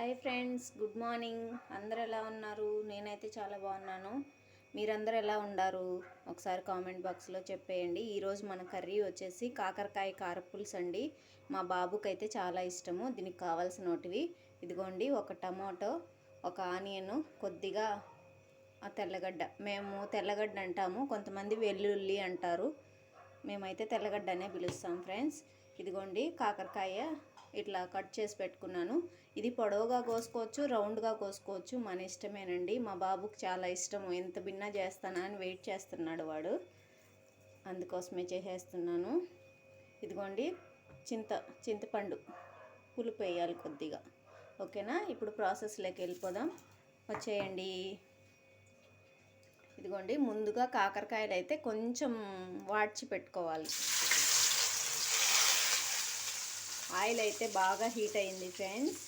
Hi friends good morning. అందరు ఎలా ఉన్నారు? నేనైతే చాలా బాగున్నాను. మీరందరూ ఎలా ఉండారు? ఒకసారి కామెంట్ బాక్స్లో చెప్పేయండి. ఈరోజు మన కర్రీ వచ్చేసి కాకరకాయ కారపులుసు అండి. మా బాబుకి అయితే చాలా ఇష్టము. దీనికి కావాల్సినటివి ఇదిగోండి ఒక టమాటో ఒక ఆనియన్ కొద్దిగా తెల్లగడ్డ. మేము తెల్లగడ్డ అంటాము. కొంతమంది వెల్లుల్లి అంటారు. మేమైతే తెల్లగడ్డ అనే పిలుస్తాం ఫ్రెండ్స్. ఇదిగోండి కాకరకాయ ఇట్లా కట్ చేసి పెట్టుకున్నాను. ఇది పొడవుగా కోసుకోవచ్చు రౌండ్గా కోసుకోవచ్చు మన ఇష్టమేనండి. మా బాబుకి చాలా ఇష్టం. ఎంత భిన్నా చేస్తానా అని వెయిట్ చేస్తున్నాడు వాడు. అందుకోసమే చేసేస్తున్నాను. ఇదిగోండి చింత చింతపండు పులుపు వేయాలి కొద్దిగా. ఓకేనా? ఇప్పుడు ప్రాసెస్లోకి వెళ్ళిపోదాం. వచ్చేయండి. ఇదిగోండి ముందుగా కాకరకాయలు అయితే కొంచెం వాడ్చి పెట్టుకోవాలి. ఆయిల్ అయితే బాగా హీట్ అయింది ఫ్రెండ్స్.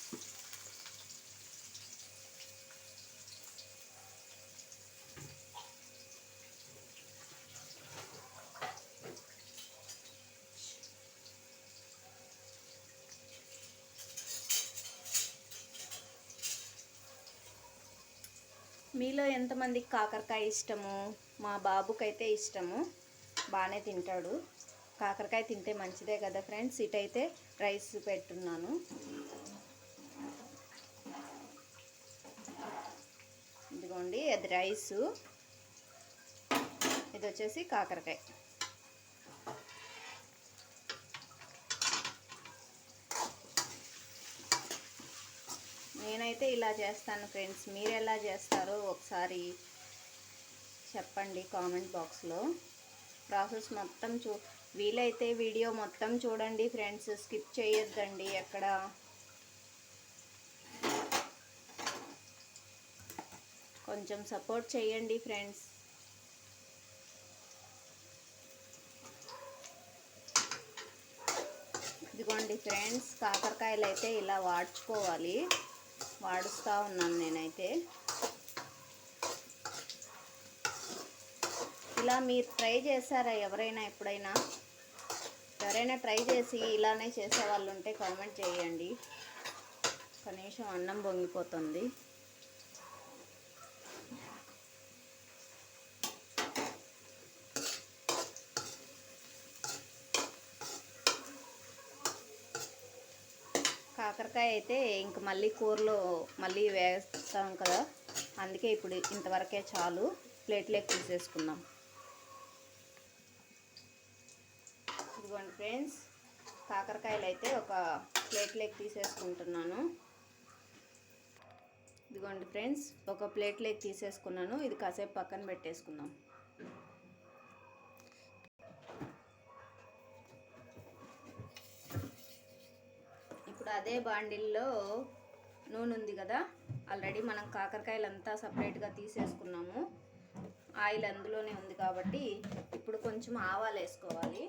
మీలో ఎంతమందికి కాకరకాయ ఇష్టము? మా బాబుకైతే ఇష్టము. బాగానే తింటాడు. కాకరకాయ తింటే మంచిదే కదా ఫ్రెండ్స్? ఇటైతే రైస్ పెట్టున్నాను. ఇదిగోండి అది రైసు. ఇది వచ్చేసి కాకరకాయ. నేనైతే ఇలా చేస్తాను ఫ్రెండ్స్. మీరు ఎలా చేస్తారో ఒకసారి చెప్పండి కామెంట్ బాక్స్లో. ప్రాసెస్ మొత్తం చూ వీలైతే వీడియో మొత్తం చూడండి ఫ్రెండ్స్ స్కిప్ చేయొద్దండి ఎక్కడ. కొంచెం సపోర్ట్ చేయండి ఫ్రెండ్స్. ఇదిగోండి ఫ్రెండ్స్ కాకరకాయలు అయితే ఇలా వాడ్చుకోవాలి. వాడుస్తూ ఉన్నాను నేనైతే. ఇలా మీరు ట్రై చేశారా ఎవరైనా ఎప్పుడైనా? ఎవరైనా ట్రై చేసి ఇలానే చేసే వాళ్ళు ఉంటే కామెంట్ చేయండి. కనీసం అన్నం పొంగిపోతుంది. కాకరకాయ అయితే ఇంక మళ్ళీ కూరలో మళ్ళీ వేస్తాం కదా. అందుకే ఇప్పుడు ఇంతవరకే చాలు. ప్లేట్లోకి తీసేసుకుందాం ఇదిగోండి ఫ్రెండ్స్ కాకరకాయలు అయితే ఒక ప్లేట్లోకి తీసేసుకుంటున్నాను. ఇదిగోండి ఫ్రెండ్స్ ఒక ప్లేట్లోకి తీసేసుకున్నాను. ఇది కాసేపు పక్కన పెట్టేసుకుందాం. ఇప్పుడు అదే బాండిల్లో నూనె ఉంది కదా ఆల్రెడీ మనం కాకరకాయలు అంతా సపరేట్గా తీసేసుకున్నాము. ఆయిల్ అందులోనే ఉంది కాబట్టి ఇప్పుడు కొంచెం ఆవాలు వేసుకోవాలి.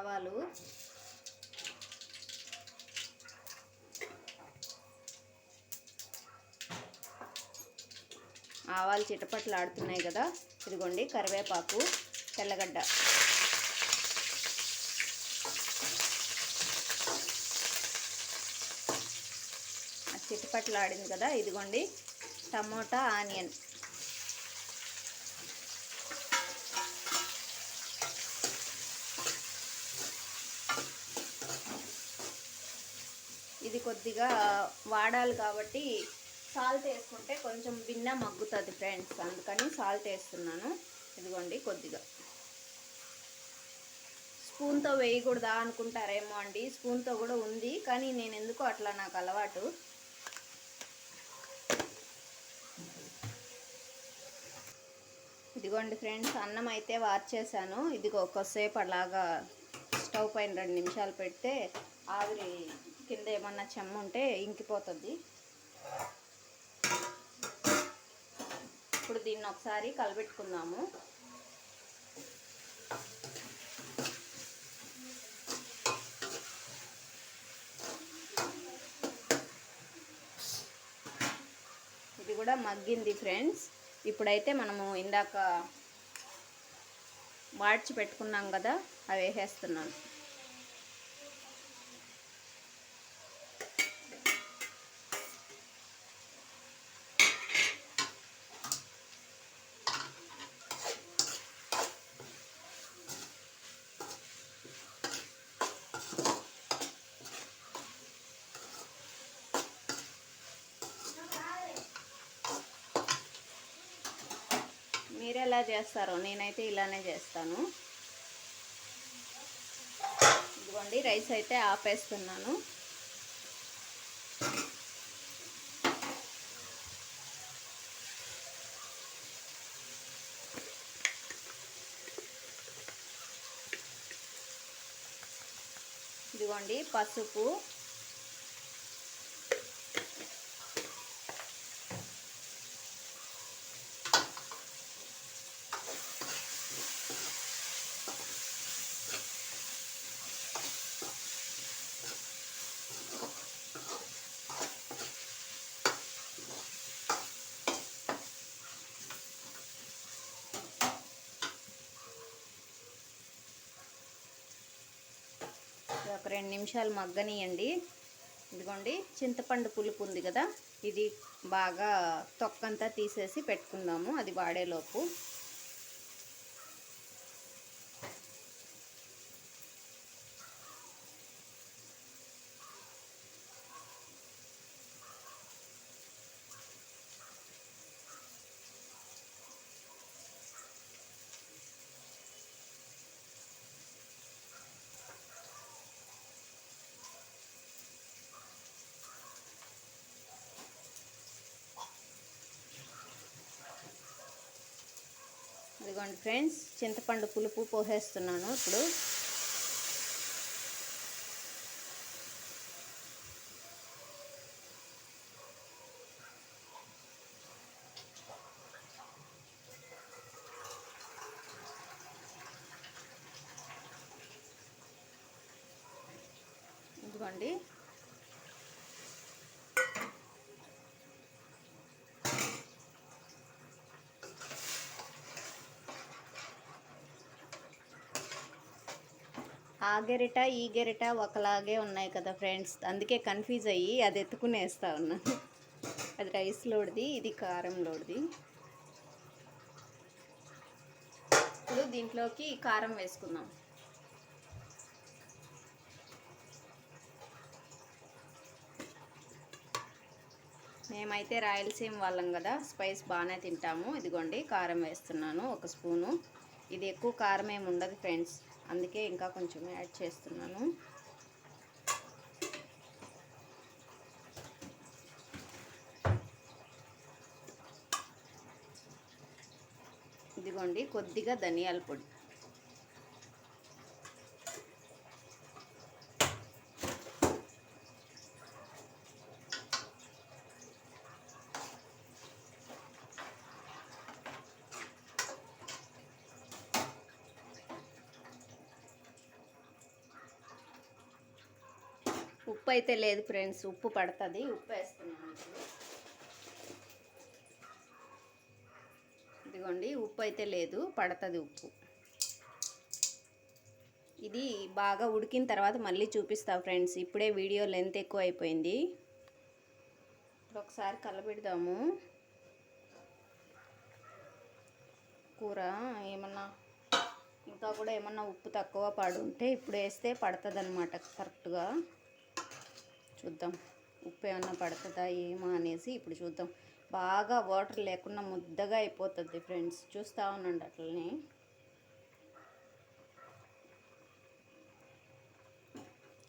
ఆవాలు. ఆవాలు చిటపట్లు ఆడుతున్నాయి కదా. ఇదిగోండి కరివేపాకు తెల్లగడ్డ. చిటపట్లు ఆడింది కదా ఇదిగోండి టమోటా ఆనియన్. ఇది కొద్దిగా వాడాలి కాబట్టి సాల్ట్ వేసుకుంటే కొంచెం భిన్న మగ్గుతుంది ఫ్రెండ్స్. అందుకని సాల్ట్ వేస్తున్నాను. ఇదిగోండి కొద్దిగా. స్పూన్తో వేయకూడదా అనుకుంటారేమో అండి. స్పూన్తో కూడా ఉంది కానీ నేను ఎందుకో అట్లా నాకు అలవాటు. ఇదిగోండి ఫ్రెండ్స్ అన్నం అయితే వార్చేసాను ఇదిగో ఒక్కసేపు అలాగా స్టవ్ పైన రెండు నిమిషాలు పెడితే ఆవిరి కింద ఏమన్నా చెమ్మ ఉంటే ఇంకిపోతుంది. ఇప్పుడు దీన్ని ఒకసారి కలబెట్టుకుందాము. ఇది కూడా మగ్గింది ఫ్రెండ్స్. ఇప్పుడైతే మనము ఇందాక వాడ్చి పెట్టుకున్నాం కదా అవి వేసేస్తున్నాను మీరు ఎలా చేస్తారో నేనైతే ఇలానే చేస్తాను. ఇదిగోండి రైస్ అయితే ఆపేస్తున్నాను. ఇదిగోండి పసుపు. రెండు నిమిషాలు మగ్గనియండి. ఇదిగోండి చింతపండు పులుపు ఉంది కదా ఇది బాగా తొక్కంతా తీసేసి పెట్టుకుందాము అది వాడేలోపు. ఇదిగోండి ఫ్రెండ్స్ చింతపండు పులుపు పోసేస్తున్నాను ఇప్పుడు. ఇదిగోండి. ఆ గెరిట ఈ గెరిట ఒకలాగే ఉన్నాయి కదా ఫ్రెండ్స్. అందుకే కన్ఫ్యూజ్ అయ్యి అది ఎత్తుకునేస్తా ఉన్నాను అది రైస్ లోడిది ఇది కారం లోడ్ది. ఇప్పుడు దీంట్లోకి కారం వేసుకుందాం. మేమైతే రాయలసీమ వాళ్ళం కదా స్పైస్ బాగానే తింటాము. ఇదిగోండి కారం వేస్తున్నాను ఒక స్పూను. ఇది ఎక్కువ కారం ఏమి ఉండదు ఫ్రెండ్స్. అందుకే ఇంకా కొంచెం యాడ్ చేస్తున్నాను. ఇదిగోండి కొద్దిగా ధనియాల పొడి. ఉప్పు అయితే లేదు ఫ్రెండ్స్ ఉప్పు పడుతుంది. ఉప్పు వేస్తున్నాను ఇప్పుడు. ఇదిగోండి ఉప్పు అయితే లేదు పడుతుంది ఉప్పు. ఇది బాగా ఉడికిన తర్వాత మళ్ళీ చూపిస్తా ఫ్రెండ్స్ ఇప్పుడే వీడియో లెంత్ ఎక్కువ అయిపోయింది. ఇప్పుడు ఒకసారి కలబెడదాము. కూర ఏమన్నా ఇంకా కూడా ఏమన్నా ఉప్పు తక్కువ పడుంటే ఇప్పుడు వేస్తే పడుతుంది అనమాట కరెక్ట్గా. చూద్దాం. ఉప్పు ఏమన్నా పడుతుందా ఏమో అనేసి ఇప్పుడు చూద్దాం. బాగా వాటర్ లేకుండా ముద్దగా అయిపోతుంది ఫ్రెండ్స్ చూస్తూ ఉండండి అట్లనే.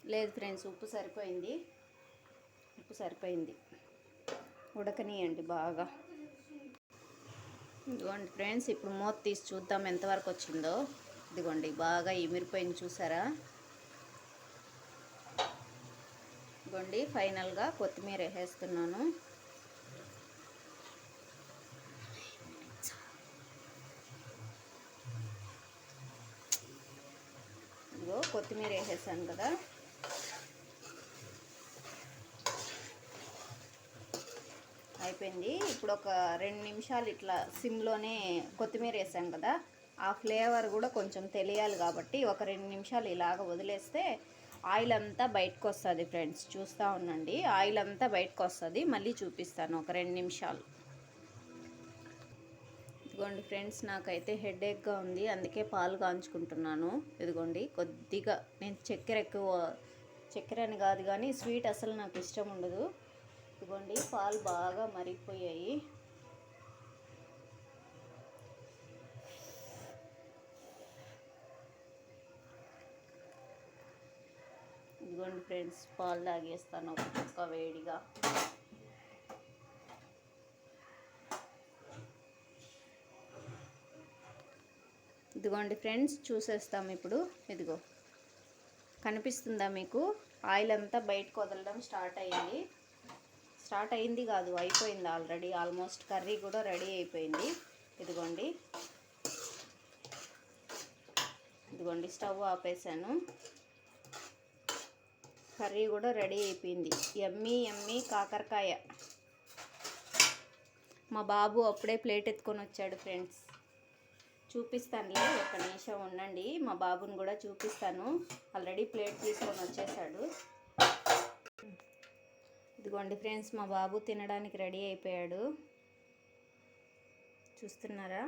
లేదు ఫ్రెండ్స్ ఉప్పు సరిపోయింది. ఉప్పు సరిపోయింది. ఉడకనియండి బాగా. ఇదిగోండి ఫ్రెండ్స్ ఇప్పుడు మూత తీసి చూద్దాం ఎంతవరకు వచ్చిందో. ఇదిగోండి బాగా ఇమిరిపోయింది చూసారా? ఇదిగోండి ఫైనల్గా కొత్తిమీర వేసేస్తున్నాను ఇదిగో కొత్తిమీర వేసేసాను కదా. అయిపోయింది. ఇప్పుడు ఒక రెండు నిమిషాలు ఇట్లా సిమ్లోనే కొత్తిమీర వేసాం కదా. ఆ ఫ్లేవర్ కూడా కొంచెం తెలియాలి కాబట్టి ఒక రెండు నిమిషాలు ఇలాగ వదిలేస్తే ఆయిల్ అంతా బయటకు వస్తుంది ఫ్రెండ్స్. చూస్తూ ఉండండి. ఆయిల్ అంతా బయటకు వస్తుంది మళ్ళీ చూపిస్తాను ఒక రెండు నిమిషాలు. ఇదిగోండి ఫ్రెండ్స్ నాకైతే హెడేక్గా ఉంది. అందుకే పాలు కాంచుకుంటున్నాను. ఇదిగోండి కొద్దిగా నేను చక్కెర ఎక్కువ చక్కెర అని కాదు కానీ స్వీట్ అసలు నాకు ఇష్టం ఉండదు. ఇదిగోండి పాలు బాగా మరిగిపోయాయి. ఇదిగోండి ఫ్రెండ్స్ పాలు తాగేస్తాను ఒక పక్క వేడిగా. ఇదిగోండి ఫ్రెండ్స్ చూసేస్తాం ఇప్పుడు. ఇదిగో కనిపిస్తుందా మీకు? ఆయిల్ అంతా బయటకు వదలడం స్టార్ట్ అయ్యింది స్టార్ట్ అయింది కాదు అయిపోయింది ఆల్రెడీ. ఆల్మోస్ట్ కర్రీ కూడా రెడీ అయిపోయింది. ఇదిగోండి. ఇదిగోండి స్టవ్ ఆపేసాను కర్రీ కూడా రెడీ అయిపోయింది. ఎమ్మీ ఎమ్మీ కాకరకాయ. మా బాబు అప్పుడే ప్లేట్ ఎత్తుకొని వచ్చాడు ఫ్రెండ్స్. చూపిస్తానులే ఒక నిమిషం ఉండండి. మా బాబుని కూడా చూపిస్తాను. ఆల్రెడీ ప్లేట్ తీసుకొని వచ్చేసాడు. ఇదిగోండి ఫ్రెండ్స్ మా బాబు తినడానికి రెడీ అయిపోయాడు. చూస్తున్నారా?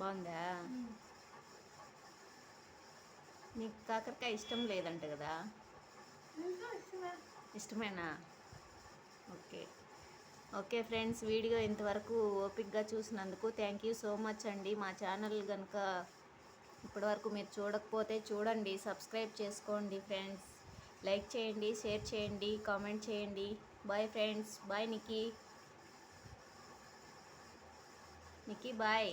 బాగుందా. నీకు కాకరకాయ ఇష్టం లేదంట కదా? ఇష్టమేనా? ఓకే. ఓకే ఫ్రెండ్స్ వీడియో ఇంతవరకు ఓపిక్గా చూసినందుకు థ్యాంక్ యూ సో మచ్ అండి. మా ఛానల్ కనుక ఇప్పటివరకు మీరు చూడకపోతే చూడండి సబ్స్క్రైబ్ చేసుకోండి ఫ్రెండ్స్. లైక్ చేయండి షేర్ చేయండి కామెంట్ చేయండి. Bye friends bye Nikki Nikki bye